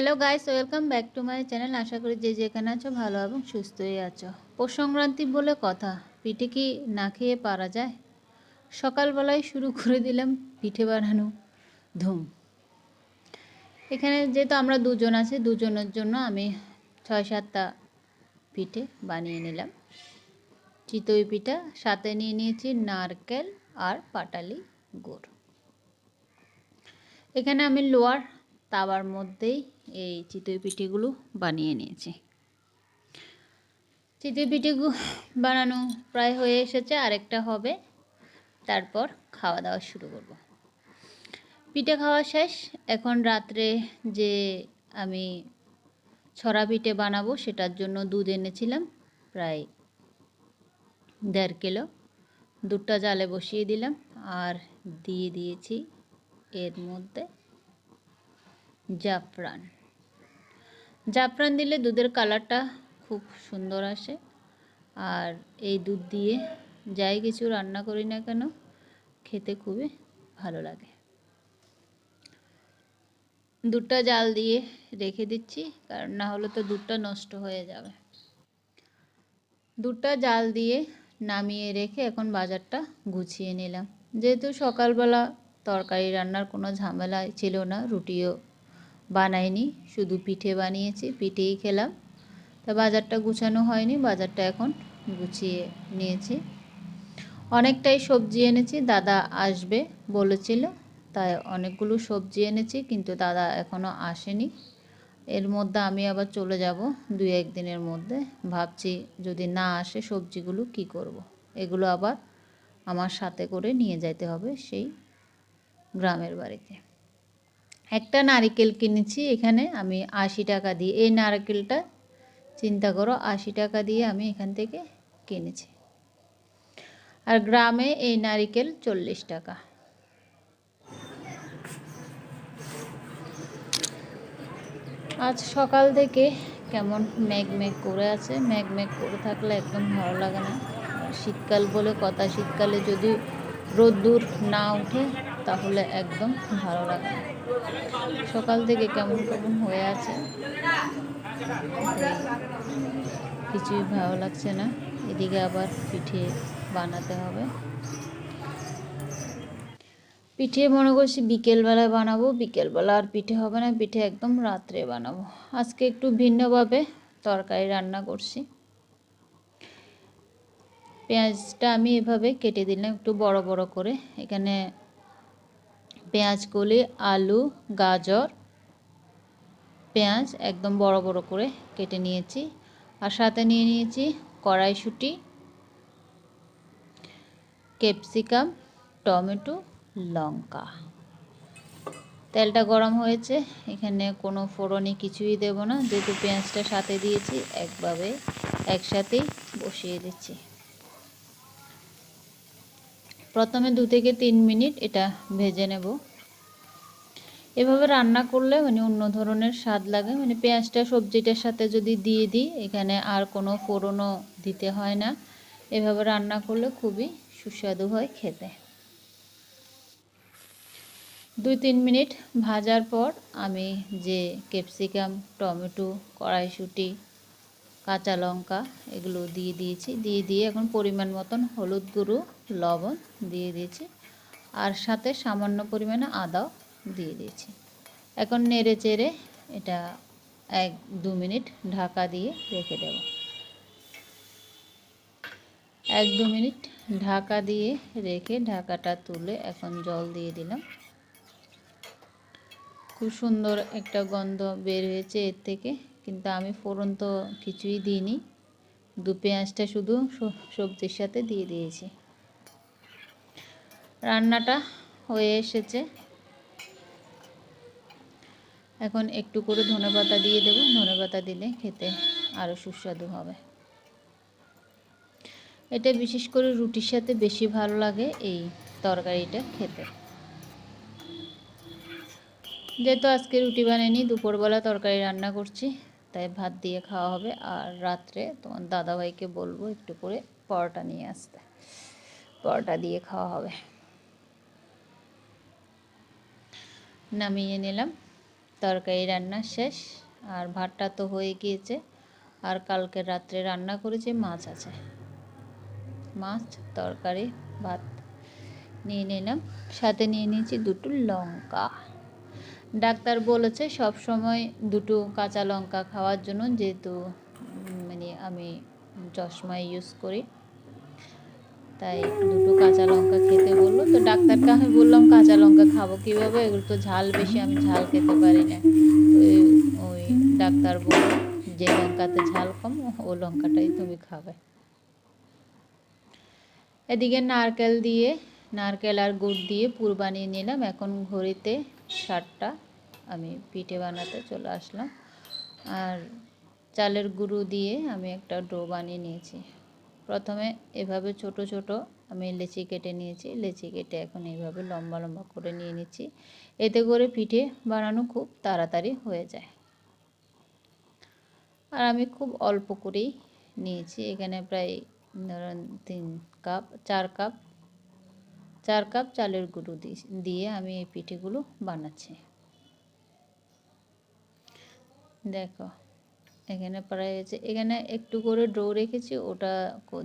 Hello guys welcome back to my channel আশা করি যে যেখানে আছো ভালো এবং সুস্থই আছো। পৌষ সংক্রান্তি বলে কথা, পিঠে কি না খেয়ে পারা যায়? সকালবেলায় শুরু করে দিলাম পিঠে বানানো ধুম। এখানে যেহেতু আমরা দুজন আছি, দুজনের জন্য আমি ছয় সাতটা পিঠে বানিয়ে নিলাম। চিতই পিঠা, সাথে নিয়ে নিয়েছি নারকেল আর পাটালি গুড়। এখানে আমি লোয়ার তাওয়ার মধ্যেই এই চিতই পিঠেগুলো বানিয়ে নিয়েছি। চিতই পিঠেগুলো বানানো প্রায় হয়ে এসেছে, আরেকটা হবে, তারপর খাওয়া দাওয়া শুরু করব। পিঠে খাওয়া শেষ, এখন রাত্রে যে আমি ছড়া পিঠে বানাবো সেটার জন্য দুধ এনেছিলাম, প্রায় দেড় কিলো। দুধটা জালে বসিয়ে দিলাম, আর দিয়ে দিয়েছি এর মধ্যে জাফরান। জাফরান দিলে দুধের কালারটা খুব সুন্দর আসে। আর এই দুধ দিয়ে যাই কিছু রান্না করি না কেন, খেতে খুবই ভালো লাগে। দুধটা জাল দিয়ে রেখে দিচ্ছি, কারণ না হলে তো দুধটা নষ্ট হয়ে যাবে। দুধটা জাল দিয়ে নামিয়ে রেখে এখন বাজারটা গুছিয়ে নিলাম। যেহেতু সকালবেলা তরকারি রান্নার কোনো ঝামেলা ছিল না, রুটিও বানাইনি, শুধু পিঠে বানিয়েছি, পিঠেই খেলাম। তা বাজারটা গুছানো হয়নি, বাজারটা এখন গুছিয়ে নিয়েছি। অনেকটাই সবজি এনেছি, দাদা আসবে বলেছিল, তাই অনেকগুলো সবজি এনেছি, কিন্তু দাদা এখনও আসেনি। এর মধ্যে আমি আবার চলে যাব দুই একদিনের মধ্যে, ভাবছি যদি না আসে সবজিগুলো কি করব। এগুলো আবার আমার সাথে করে নিয়ে যাইতে হবে সেই গ্রামের বাড়িতে। একটা নারিকেল কিনেছি, এখানে আমি আশি টাকা দিয়ে, এই নারকেলটা চিন্তা করো, আশি টাকা দিয়ে আমি এখান থেকে কিনেছি। আর গ্রামে এই নারিকেল চল্লিশ টাকা। আজ সকাল থেকে কেমন মেঘ মেঘ করে আছে মেঘ মেঘ করে থাকলে একদম ভালো লাগে না। শীতকাল বলে কথা, শীতকালে যদি রোদ্দুর না উঠে তাহলে একদম ভালো লাগে সকাল থেকে কেমন কেমন হয়ে আছে? কিছুই ভালো লাগছে না। এদিকে আবার পিঠে বানাতে হবে। পিঠে মনে করছি বিকেলবেলায় বানাবো, বিকেলবেলা আর পিঠে হবে না, পিঠে একদম রাত্রে বানাবো। আজকে একটু ভিন্নভাবে তরকারি রান্না করছি। পেঁয়াজটা আমি এভাবে কেটে দিলাম, একটু বড় বড় করে। এখানে পেঁয়াজ, কলি, আলু, গাজর, পেঁয়াজ একদম বড় বড় করে কেটে নিয়েছি। আর সাথে নিয়ে নিয়েছি কড়াইশুঁটি, ক্যাপসিকাম, টমেটো, লঙ্কা। তেলটা গরম হয়েছে, এখানে কোনো ফোড়নি কিছুই দেব না। যেহেতু পেঁয়াজটা সাথে দিয়েছি, একভাবে একসাথেই বসিয়ে দিচ্ছি। প্রথমে দু থেকে তিন মিনিট এটা ভেজে নেব। এভাবে রান্না করলে মানে অন্য ধরনের স্বাদ লাগে। মানে পেঁয়াজটা সবজিটার সাথে যদি দিয়ে দিই, এখানে আর কোনো ফোড়নও দিতে হয় না। এভাবে রান্না করলে খুবই সুস্বাদু হয় খেতে। দুই তিন মিনিট ভাজার পর আমি যে ক্যাপসিকাম, টমেটো, কড়াইশুঁটি, কাঁচা লঙ্কা এগুলো দিয়ে দিয়েছি। দিয়ে দিয়ে এখন পরিমাণ মতন হলুদ গুঁড়ো লবণ দিয়ে দিয়েছি আর সাথে সামান্য পরিমাণে আদাও দিয়ে দিয়েছি। এখন নেড়ে চেড়ে এটা এক দু মিনিট ঢাকা দিয়ে রেখে দেব। এক দু মিনিট ঢাকা দিয়ে রেখে ঢাকাটা তুলে এখন জল দিয়ে দিলাম। খুব সুন্দর একটা গন্ধ বের হয়েছে এর থেকে, কিন্তু আমি ফোড়ন তো কিছুই দিইনি। দু পেঁয়াজটা শুধু সবজির সাথে দিয়ে দিয়েছি। রান্নাটা হয়ে এসেছে। এখন একটু করে ধনে পাতা দিয়ে দেবো। ধনে পাতা দিলে খেতে আরও সুস্বাদু হবে। এটা বিশেষ করে রুটির সাথে বেশি ভালো লাগে এই তরকারিটা খেতে। যেহেতু আজকে রুটি বানাইনি, দুপুরবেলা তরকারি রান্না করছি, তাই ভাত দিয়ে খাওয়া হবে। আর রাত্রে তোমার দাদাভাইকে বলব একটু করে পরোটা নিয়ে আসতে। পরোটা দিয়ে খাওয়া হবে। নামিয়ে নিলাম। তরকারি রান্না শেষ। আর ভাতটা তো হয়ে গিয়েছে। আর কালকে রাত্রে রান্না করেছি মাছ আছে। মাছ, তরকারি, ভাত নিয়ে নিলাম। সাথে নিয়ে নিয়েছি দুটো লঙ্কা। ডাক্তার বলেছে সব সময় দুটো কাঁচা লঙ্কা খাওয়ার জন্য যেহেতু মানে আমি চশমা ইউজ করি। তাই দুটো কাঁচা লঙ্কা খেতে বলল। তো ডাক্তারকে আমি বললাম, কাঁচা লঙ্কা খাব কীভাবে? এগুলো তো ঝাল বেশি, আমি ঝাল খেতে পারি না। তো ওই ডাক্তার বলল, যে লঙ্কাতে ঝাল কম, ও লঙ্কাটাই তুমি খাবে। এদিকে নারকেল দিয়ে, নারকেল আর গুড় দিয়ে পুর বানিয়ে নিলাম। এখন ঘড়িতে সাতটা, আমি পিঠে বানাতে চলে আসলাম। আর চালের গুঁড়ো দিয়ে আমি একটা ডো বানিয়ে নিয়েছি। প্রথমে এভাবে ছোট ছোট আমি লেচি কেটে নিয়েছি। লেচি কেটে এখন এইভাবে লম্বা লম্বা করে নিয়ে নিচ্ছি। এতে করে পিঠে বানানো খুব তাড়াতাড়ি হয়ে যায়। আর আমি খুব অল্প করেই নিয়েছি। এখানে প্রায় ধরুন তিন কাপ, চার কাপ চার কাপ চালের গুঁড়ো দিয়ে- আমি এই পিঠেগুলো বানাচ্ছি। দেখো এখানে প্রায় হয়েছে এখানে একটু করে ডো রেখেছি, ওটা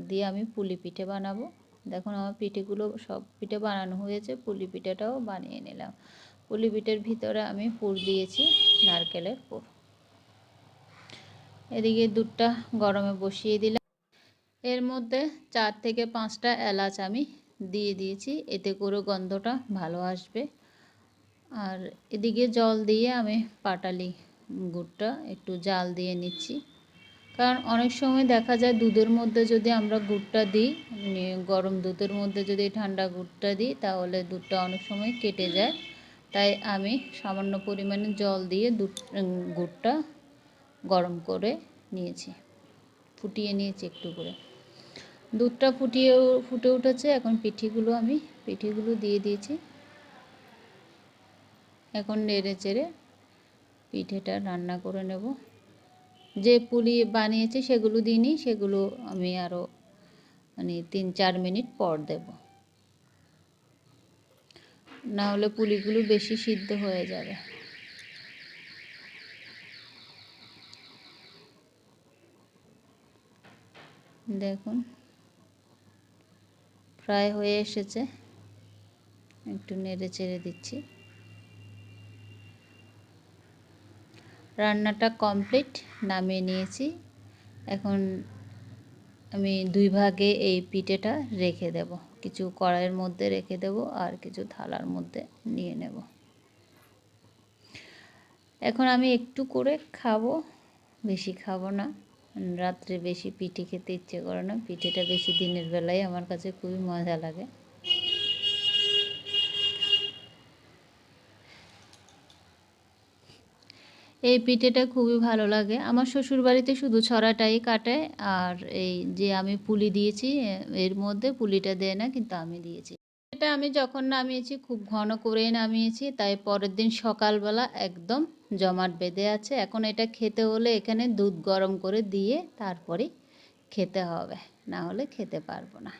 দিয়ে আমি পুলি পিঠে বানাবো। দেখুন, আমার পিঠেগুলো সব পিঠে বানানো হয়েছে পুলি পিঠেটাও বানিয়ে নিলাম। পুলি পিঠের ভিতরে আমি পুর দিয়েছি নারকেলের পুর। এদিকে দুধটা গরমে বসিয়ে দিলাম। এর মধ্যে চার থেকে পাঁচটা এলাচ আমি দিয়ে দিয়েছি, এতে করে গন্ধটা ভালো আসবে। আর এদিকে জল দিয়ে আমি পাটালি গুড়টা একটু জাল দিয়ে নিচ্ছি। কারণ অনেক সময় দেখা যায় দুধের মধ্যে যদি আমরা গুড়টা দিই মানে গরম দুধের মধ্যে যদি ঠান্ডা গুড়টা দিই, তাহলে দুধটা অনেক সময় কেটে যায়। তাই আমি সামান্য পরিমাণে জল দিয়ে দুধ গুড়টা গরম করে নিয়েছি। ফুটিয়ে নিয়েছি একটু করে। দুধটা ফুটিয়ে ফুটে উঠেছে। এখন পিঠিগুলো আমি, পিঠিগুলো দিয়ে দিয়েছি। এখন নেড়ে চেড়ে পিঠেটা রান্না করে নেব। যে পুলি বানিয়েছি সেগুলো দিইনি, সেগুলো আমি আরও মানে তিন চার মিনিট পর দেব। না হলে পুলিগুলো বেশি সিদ্ধ হয়ে যাবে। দেখুন, প্রায় হয়ে এসেছে। একটু নেড়ে চেড়ে দিচ্ছি। রান্নাটা কমপ্লিট নামিয়ে নিয়েছি। এখন আমি দুই ভাগে এই পিঠেটা রেখে দেব। কিছু কড়াইয়ের মধ্যে রেখে দেব আর কিছু থালার মধ্যে নিয়ে নেব। এখন আমি একটু করে খাব, বেশি খাব না। রাত্রে বেশি পিঠে খেতে ইচ্ছে করে না। পিঠেটা বেশি দিনের বেলায় আমার কাছে খুবই মজা লাগে। এই পিঠেটা খুবই ভালো লাগে। আমার শ্বশুর বাড়িতে শুধু ছড়াটাই কাটে আর এই যে আমি পুলি দিয়েছি, এর মধ্যে পুলিটা দেয় না কিন্তু আমি দিয়েছি। এটা আমি যখন নামিয়েছি খুব ঘন করেই নামিয়েছি, তাই পরের দিন সকালবেলা একদম জমাট বেঁধে আছে। এখন এটা খেতে হলে এখানে দুধ গরম করে দিয়ে তারপরে খেতে হবে, না হলে খেতে পারব না।